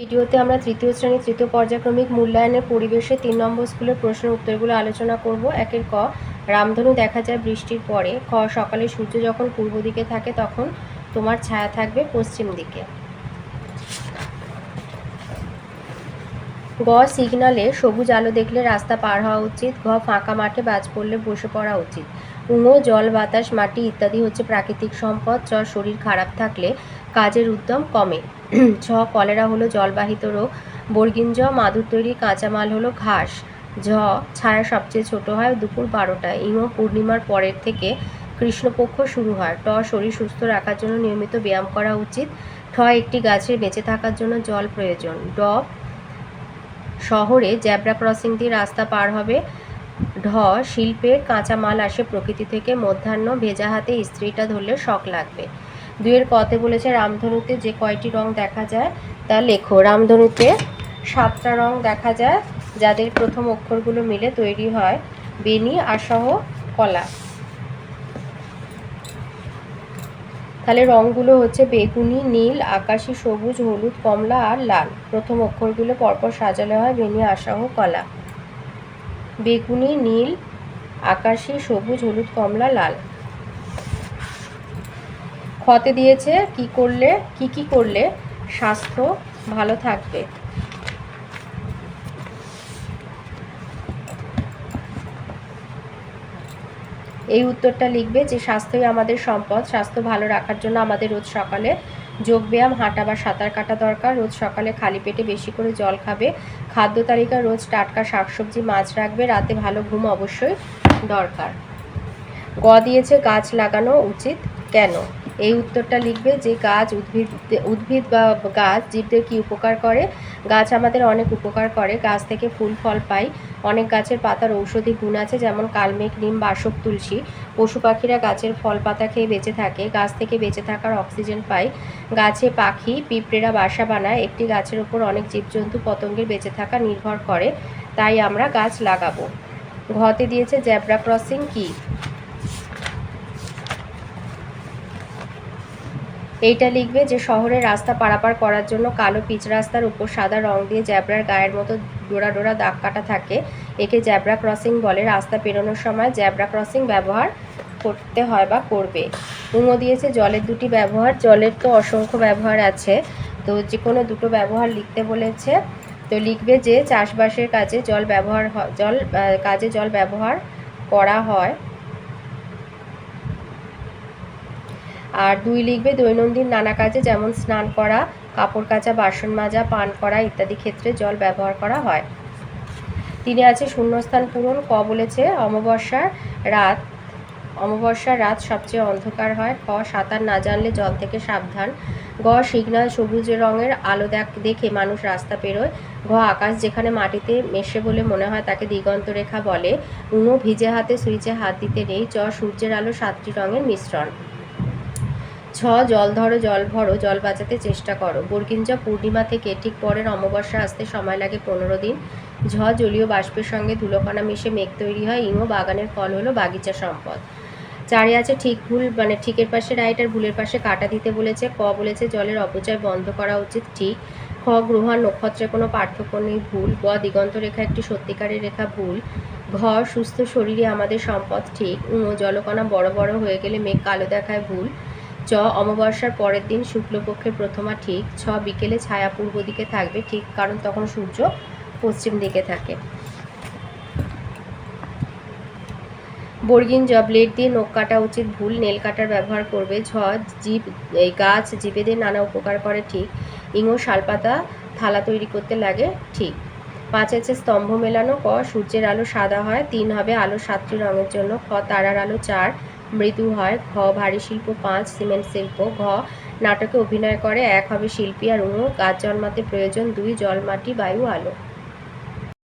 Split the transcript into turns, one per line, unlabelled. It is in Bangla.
ভিডিওতে আমরা তৃতীয় শ্রেণি তৃতীয় পর্যায়ক্রমিক মূল্যায়নের পরিবেশে তিন নম্বর স্কুলের প্রশ্নের উত্তরগুলো আলোচনা করব। একের ক, রামধনু দেখা যায় বৃষ্টির পরে। খ, সকালে সূর্য যখন পূর্ব দিকে থাকে তখন তোমার ছায়া থাকবে পশ্চিম দিকে। গ, সিগনালে সবুজ আলো দেখলে রাস্তা পার হওয়া উচিত। ঘ, ফাঁকা মাঠে বাজ পড়লে বসে পড়া উচিত। উঙো জল, বাতাস, মাটি ইত্যাদি হচ্ছে প্রাকৃতিক সম্পদ চ শরীর খারাপ থাকলে কাজের উদ্যম কমে। ছ কলেরা হলো জলবাহিত রোগ। বর্গিন জ মাদুর তৈরি কাঁচামাল হলো ঘাস। ঝ, ছায়া সবচেয়ে ছোট হয় দুপুর বারোটায়। ইঙো পূর্ণিমার পরের থেকে কৃষ্ণপক্ষ শুরু হয়। ট, শরীর সুস্থ রাখার জন্য নিয়মিত ব্যায়াম করা উচিত। ঠ, একটি গাছের বেঁচে থাকার জন্য জল প্রয়োজন। ড, শহরে জ্যাব্রা ক্রসিং দিয়ে রাস্তা পার হবে। ঢ শিল্পের কাঁচা মাল আসে প্রকৃতি থেকে, মধ্যাহ্ন ভেজা হাতে ইস্ত্রিটা ধরলে শখ লাগবে। দুয়ের কতে বলেছে রামধনুতে যে কয়টি রং দেখা যায়, তা লেখো। রামধনুতে সাতটা রং দেখা যায়, যাদের প্রথম অক্ষরগুলো মিলে তৈরি হয় বেনি আসহ কলা। তাহলে রঙগুলো হচ্ছে বেগুনি, নীল, আকাশি, সবুজ, হলুদ, কমলা আর লাল। প্রথম অক্ষরগুলো পরপর সাজালে হয় বেনি আশাহ কলা। বেগুনি, নীল, আকাশি, সবুজ, হলুদ, কমলা, লাল। ক্ষতে দিয়েছে কি করলে, কি কি করলে স্বাস্থ্য ভালো থাকবে। এই উত্তরটা লিখবে যে, স্বাস্থ্যই আমাদের সম্পদ, স্বাস্থ্য ভালো রাখার জন্য আমাদের রোজ সকালে যোগব্যায়াম, হাঁটা বা সাঁতার কাটা দরকার। রোজ সকালে খালি পেটে বেশি করে জল খাবে। খাদ্য তালিকা রোজ টাটকা শাকসবজি, মাছ রাখবে। রাতে ভালো ঘুম অবশ্যই দরকার। গ দিয়েছে, গাছ লাগানো উচিত। কেন? এই উত্তরটা লিখবে যে গাছ উদ্ভিদ উদ্ভিদ বা গাছ জীবদের কি উপকার করে? গাছ আমাদের অনেক উপকার করে। গাছ থেকে ফুল, ফল পাই। অনেক গাছের পাতার ঔষধি গুণ আছে, যেমন কালমেঘ, নিম, বাসক, তুলসী। পশু পাখিরা গাছের ফল পাতা খেয়ে বেঁচে থাকে। গাছ থেকে বেঁচে থাকার অক্সিজেন পাই। গাছে পাখি, পিঁপড়েরা বাসা বানায়। একটি গাছের ওপর অনেক জীবজন্তু পতঙ্গের বেঁচে থাকা নির্ভর করে। তাই আমরা গাছ লাগাবো। ঘতে দিয়েছে জেব্রা ক্রসিং কী? এইটা লিখবে যে, শহরের রাস্তা পারাপার করার জন্য কালো পিচ রাস্তার উপর সাদা রং দিয়ে জ্যাবরার গায়ের মতো ডোরা ডোরা দাগ কাটা থাকে। একে জ্যাবরা ক্রসিং বলে। রাস্তা পেরোনোর সময় জ্যাবরা ক্রসিং ব্যবহার করতে হয় বা করবে। উঙো দিয়েছে, জলের দুটি ব্যবহার, জলের তো অসংখ্য ব্যবহার আছে। তো যে কোনো দুটো ব্যবহার লিখতে বলেছে। তো লিখবে যে, চাষবাসের কাজে জল ব্যবহার জল কাজে জল ব্যবহার করা হয়। আর দুই লিখবে দৈনন্দিন নানা কাজে, যেমন স্নান করা, কাপড় কাচা, বাসন মাজা, পান করা ইত্যাদি ক্ষেত্রে জল ব্যবহার করা হয়। তিনি আছে শূন্যস্থান পূরণ, ক বলেছে, অমাবস্যার রাত অমাবস্যার রাত সবচেয়ে অন্ধকার হয়। খ, সাঁতার না জানলে জল থেকে সাবধান। গ, সিগনাল সবুজ রঙের আলো দেখে মানুষ রাস্তা পেরোয়। ঘ, আকাশ যেখানে মাটিতে মেশে বলে মনে হয় তাকে দিগন্ত রেখা বলে। উনো ভিজে হাতে সুইচে হাত দিতে নেই। চ, সূর্যের আলো সাতটি রঙের মিশ্রণ। ছ, জল ধরো, জল ভরো, জল বাঁচাতে চেষ্টা করো। বর্গিঞ্জা পূর্ণিমা থেকে ঠিক পরের অমাবস্যা আসতে সময় লাগে পনেরো দিন। ঝ, জলীয় বাষ্পের সঙ্গে ধুলোকণা মিশে মেঘ তৈরি হয়। ইঙো বাগানের ফল হলো বাগিচা সম্পদ। চারে আছে ঠিক ভুল মানে ঠিকের পাশে রাইট আর ভুলের পাশে কাটা দিতে বলেছে। ক বলেছে জলের অপচয় বন্ধ করা উচিত, ঠিক। খ, গ্রহ নক্ষত্রে কোনো পার্থক্য নেই, ভুল। গ দিগন্ত রেখা একটি সত্যিকারের রেখা, ভুল। ঘ, সুস্থ শরীরে আমাদের সম্পদ, ঠিক। উঁ জলকণা বড় বড় হয়ে গেলে মেঘ কালো দেখায়, ভুল। চ, অমাবস্যার পরের দিন শুক্লপক্ষের প্রথমা ঠিক, ছ, বিকেলে ছায়া পূর্ব দিকে থাকবে ঠিক, কারণ তখন সূর্য পশ্চিম দিকে থাকে। বর্গিন জ ব্লেড দিয়ে নখ কাটা উচিত ভুল, নেল কাটার ব্যবহার করবে, ঝ, জীব, এই গাছ জীবেদের নানা উপকার করে ঠিক, ইঙো শালপাতা থালা তৈরি করতে লাগে ঠিক। পাঁচ আছে স্তম্ভ মেলানো, ক, সূর্যের আলো সাদা হয়, তিন হবে আলো সাতটি রঙের জন্য, খ, তারার আলো চার মৃদু হয়। ঘ, ভারী শিল্প, পাঁচ, সিমেন্ট শিল্প। ঘ, নাটকে অভিনয় করে। এক, হবে শিল্পী আর অণু গাছ জন্মাতে প্রয়োজন দুই জল মাটি বায়ু, আলো।